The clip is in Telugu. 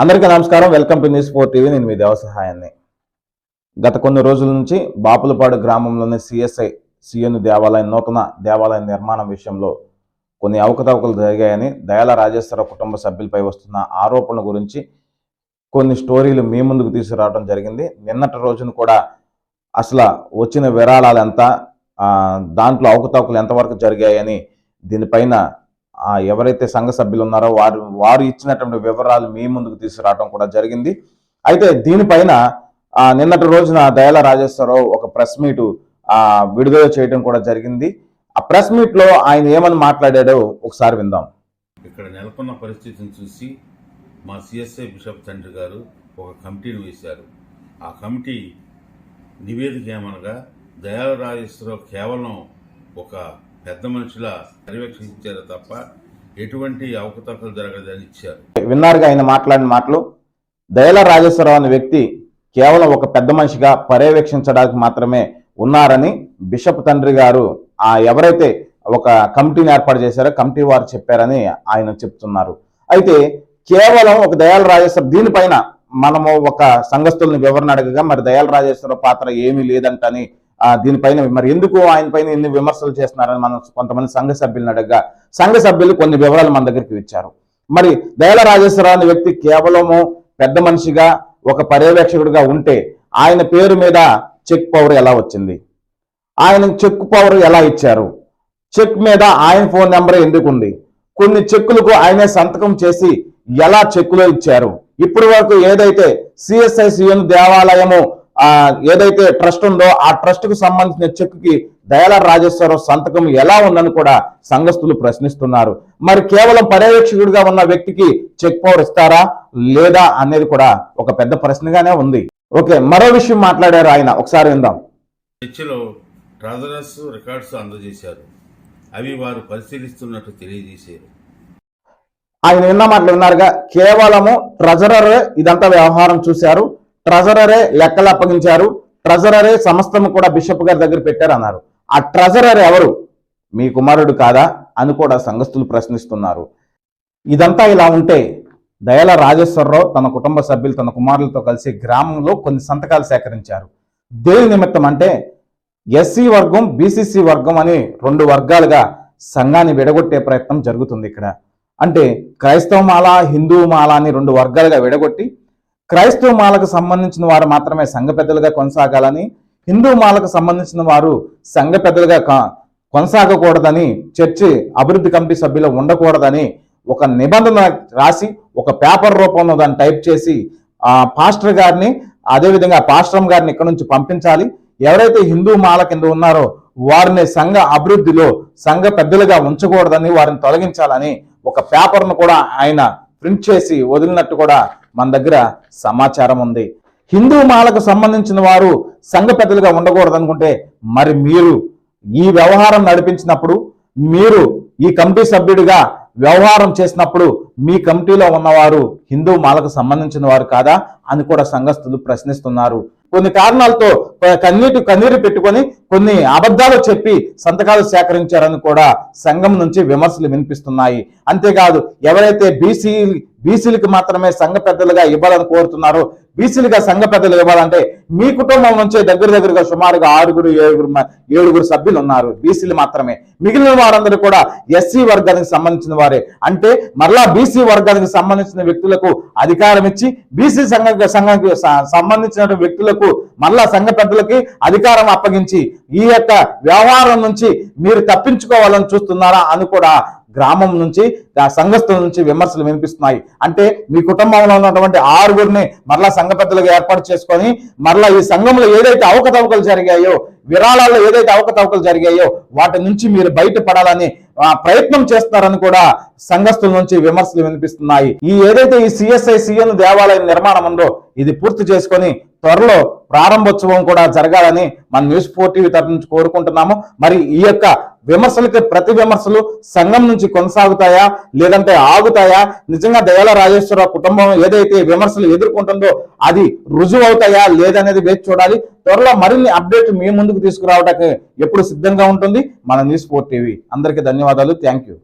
అందరికీ నమస్కారం. Welcome to news four TV. నేను మీ దేవసహాయాన్ని గత కొన్ని రోజుల నుంచి బాపులపాడు గ్రామంలోని సిఎస్ఐ సిఎన్ దేవాలయం నూతన దేవాలయం నిర్మాణం విషయంలో కొన్ని అవకతవకలు జరిగాయని దయాల రాజేశ్వర కుటుంబ సభ్యులపై వస్తున్న ఆరోపణల గురించి కొన్ని స్టోరీలు మీ ముందుకు తీసుకురావడం జరిగింది. నిన్నటి రోజున కూడా అసలు వచ్చిన విరాళాలు ఎంత దాంట్లో అవకతవకలు ఎంతవరకు జరిగాయని దీనిపైన ఎవరైతే సంఘ సభ్యులు ఉన్నారో వారు వారు ఇచ్చినటువంటి వివరాలు మీ ముందుకు తీసుకురావడం కూడా జరిగింది. అయితే దీనిపైన నిన్నటి రోజున దయాల రాజేశ్వరరావు ఒక ప్రెస్ మీటు విడుదల చేయడం కూడా జరిగింది. ఆ ప్రెస్ మీట్లో ఆయన ఏమని మాట్లాడాడో ఒకసారి విందాం. ఇక్కడ నెలకొన్న పరిస్థితిని చూసి మా సిఎస్ఐ బిషప్ తండ్రి గారు ఒక కమిటీని వేశారు. ఆ కమిటీ నివేదిక ఏమనగా దయాల రాజేశ్వరరావు కేవలం ఒక పెద్ద మనుషుల పర్యవేక్షించారు తప్ప ఎటువంటి అవకతవకలు జరగదని ఇచ్చారు. విన్నారుగా ఆయన మాట్లాడిన మాటలు? దయల రాజేశ్వరరావు అనే వ్యక్తి కేవలం ఒక పెద్ద మనిషిగా పర్యవేక్షించడానికి మాత్రమే ఉన్నారని బిషప్ తండ్రి గారు ఆ ఎవరైతే ఒక కమిటీని ఏర్పాటు చేశారో కమిటీ వారు చెప్పారని ఆయన చెప్తున్నారు. అయితే కేవలం ఒక దయాల రాజేశ్వర దీనిపైన మనము ఒక సంఘస్థుల్ని వివరణ అడగగా మరి దయాల రాజేశ్వర పాత్ర ఏమీ లేదంటని దీనిపైన మరి ఎందుకు ఆయన పైన ఎన్ని విమర్శలు చేస్తున్నారని మనం కొంతమంది సంఘ సభ్యులను అడగగా సంఘ సభ్యులు కొన్ని వివరాలు మన దగ్గరికి ఇచ్చారు. మరి దయాల రాజేశ్వరరావు అనే వ్యక్తి కేవలము పెద్ద మనిషిగా ఒక పర్యవేక్షకుడిగా ఉంటే ఆయన పేరు మీద చెక్ పవర్ ఎలా వచ్చింది? ఆయన చెక్ పవర్ ఎలా ఇచ్చారు? చెక్ మీద ఆయన ఫోన్ నెంబర్ ఎందుకు ఉంది? కొన్ని చెక్కులకు ఆయనే సంతకం చేసి ఎలా చెక్కులో ఇచ్చారు? ఇప్పటి వరకు ఏదైతే సిఎస్ఐ సిఎన్ దేవాలయము ఏదైతే ట్రస్ట్ ఉందో ఆ ట్రస్ట్కు సంబంధించిన చెక్కుకి దయాల రాజేశ్వరరావు సంతకం ఎలా ఉందని కూడా సంఘస్థులు ప్రశ్నిస్తున్నారు. మరి కేవలం పర్యవేక్షకుడిగా ఉన్న వ్యక్తికి చెక్ పవర్ ఇస్తారా లేదా అనేది కూడా ఒక పెద్ద ప్రశ్నగానే ఉంది. ఓకే మరో విషయం మాట్లాడారు ఆయన. ఒకసారి విందాం. చర్చలో ట్రాజరస్ రికార్డ్స్ అందజేశారు. అవి వారు పరిశీలిస్తున్నట్టు తెలియజేశారు. ఆయన విన్న మాటలు విన్నారుగా కేవలము ట్రెజరరే ఇదంతా వ్యవహారం చూశారు. ట్రెజరరే లెక్కలు అప్పగించారు. ట్రెజరరే సమస్తము కూడా బిషప్ గారి దగ్గర పెట్టారు అన్నారు ఆ ట్రెజరర్ ఎవరు? మీ కుమారుడు కాదా? అని కూడా సంఘస్థులు ప్రశ్నిస్తున్నారు. ఇదంతా ఇలా ఉంటే దయాల రాజేశ్వరరావు తన కుటుంబ సభ్యులు తన కుమారులతో కలిసి గ్రామంలో కొన్ని సంతకాలు సేకరించారు. దేని నిమిత్తం అంటే ఎస్సీ వర్గం బీసీసీ వర్గం అని రెండు వర్గాలుగా సంఘాన్ని విడగొట్టే ప్రయత్నం జరుగుతుంది ఇక్కడ. అంటే క్రైస్తవ మాల హిందూ మాల అని రెండు వర్గాలుగా విడగొట్టి క్రైస్తవ మాలకు సంబంధించిన వారు మాత్రమే సంఘ పెద్దలుగా కొనసాగాలని హిందూ మాలకు సంబంధించిన వారు సంఘ పెద్దలుగా కొనసాగకూడదని చర్చి అభివృద్ధి కమిటీ సభ్యులు ఉండకూడదని ఒక నిబంధన రాసి ఒక పేపర్ రూపంలో దాన్ని టైప్ చేసి ఆ పాస్టర్ గారిని అదేవిధంగా పాస్టరం గారిని ఇక్కడ నుంచి పంపించాలి. ఎవరైతే హిందూ మాల కింద ఉన్నారో వారిని సంఘ అభివృద్ధిలో సంఘ పెద్దలుగా ఉంచకూడదని వారిని తొలగించాలని ఒక పేపర్ను కూడా ఆయన ప్రింట్ చేసి వదిలినట్టు కూడా మన దగ్గర సమాచారం ఉంది. హిందూ మాలకు సంబంధించిన వారు సంఘ పెద్దలుగా ఉండకూడదు అనుకుంటే మరి మీరు ఈ వ్యవహారం నడిపించినప్పుడు మీరు ఈ కమిటీ సభ్యుడిగా వ్యవహారం చేసినప్పుడు మీ కమిటీలో ఉన్నవారు హిందూ మాలకు సంబంధించిన వారు కాదా అని కూడా సంఘస్థులు ప్రశ్నిస్తున్నారు. కొన్ని కారణాలతో కన్నీటి కన్నీరు పెట్టుకొని కొన్ని అబద్ధాలు చెప్పి సంతకాలు సేకరించారని కూడా సంఘం నుంచి విమర్శలు వినిపిస్తున్నాయి. అంతేకాదు ఎవరైతే బీసీ బీసీలకు మాత్రమే సంఘ పెద్దలుగా ఇవ్వాలని కోరుతున్నారు. బీసీలుగా సంఘ పెద్దలు ఇవ్వాలంటే మీ కుటుంబం నుంచే దగ్గర దగ్గరగా సుమారుగా ఆరుగురు ఏడుగురు ఏడుగురు సభ్యులు ఉన్నారు. బీసీలు మాత్రమే. మిగిలిన వారందరూ కూడా ఎస్సీ వర్గానికి సంబంధించిన వారే. అంటే మరలా బీసీ వర్గానికి సంబంధించిన వ్యక్తులకు అధికారం ఇచ్చి బీసీ సంఘ సంఘానికి సంబంధించిన వ్యక్తులకు మరలా సంఘ పెద్దలకి అధికారం అప్పగించి ఈ యొక్క వ్యవహారం నుంచి మీరు తప్పించుకోవాలని చూస్తున్నారా అని కూడా గ్రామం నుంచి ఆ సంఘస్థుల నుంచి విమర్శలు వినిపిస్తున్నాయి. అంటే మీ కుటుంబంలో ఉన్నటువంటి ఆరుగురిని మరలా సంఘ పెద్దలుగా ఏర్పాటు చేసుకొని మరలా ఈ సంఘంలో ఏదైతే అవకతవకలు జరిగాయో విరాళాల్లో ఏదైతే అవకతవకలు జరిగాయో వాటి నుంచి మీరు బయటపడాలని ప్రయత్నం చేస్తారని కూడా సంఘస్థుల నుంచి విమర్శలు వినిపిస్తున్నాయి. ఈ ఏదైతే ఈ సిఎస్ఐ సిఎన్ దేవాలయం నిర్మాణం ఉందో ఇది పూర్తి చేసుకొని త్వరలో ప్రారంభోత్సవం కూడా జరగాలని మన న్యూస్ ఫోర్ టీవీ తరఫు నుంచి కోరుకుంటున్నాము. మరి ఈ యొక్క విమర్శలకి ప్రతి విమర్శలు సంఘం నుంచి కొనసాగుతాయా? లేదంటే ఆగుతాయా? నిజంగా దయాల రాజేశ్వరరావు కుటుంబం ఏదైతే విమర్శలు ఎదుర్కొంటుందో అది రుజువు అవుతాయా లేదనేది వేచి చూడాలి. త్వరలో మరిన్ని అప్డేట్ మీ ముందుకు తీసుకురావడానికి ఎప్పుడు సిద్ధంగా ఉంటుంది. మన న్యూస్ ఫోర్ టీవీ. అందరికీ ధన్యవాదాలు. Thank you.